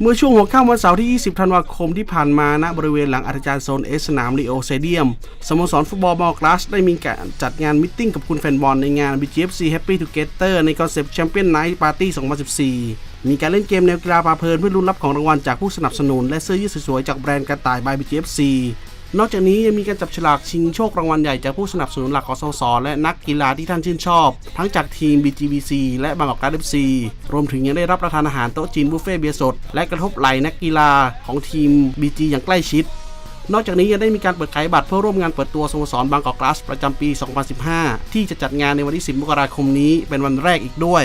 เมื่อช่วงหัวค่ำวันเสาร์ที่ 20 ธันวาคมที่ผ่านมาณบริเวณหลังอาจารย์โซนเอสสนามลีโอเซเดียมสโมสรฟุตบอลมอกลาสได้มีการจัดงานมิทติ้งกับคุณแฟนบอลในงาน BGFC Happy Together ในคอนเซปต์แชมเปี้ยนไนท์ปาร์ตี้ 2014 มีการเล่นเกมแนวกีฬาปาเพลินเพื่อลุ้นรับของรางวัลจากผู้สนับสนุนและเสื้อยืดสวยๆจากแบรนด์กระต่าย by BGFC นอกจากนี้ยังมีการจับฉลากชิงโชครางวัลใหญ่จากผู้สนับสนุนหลักของสโมสรและนักกีฬาที่ท่านชื่นชอบ ทั้งจากทีม BGBC และบางกอกการ์ด FC รวมถึงยังได้รับประทานอาหารโต๊ะจีนบุฟเฟ่ต์เบียร์สด และกระทบไหลนักกีฬาของทีม BG อย่างใกล้ชิดนอกจากนี้ยังได้มีการเปิดขายบัตรเพื่อร่วมงานเปิดตัวสโมสรบางกอกกลาสประจำปี 2015 ที่จะจัดงานในวันที่ 10 มกราคมนี้เป็นวันแรกอีกด้วย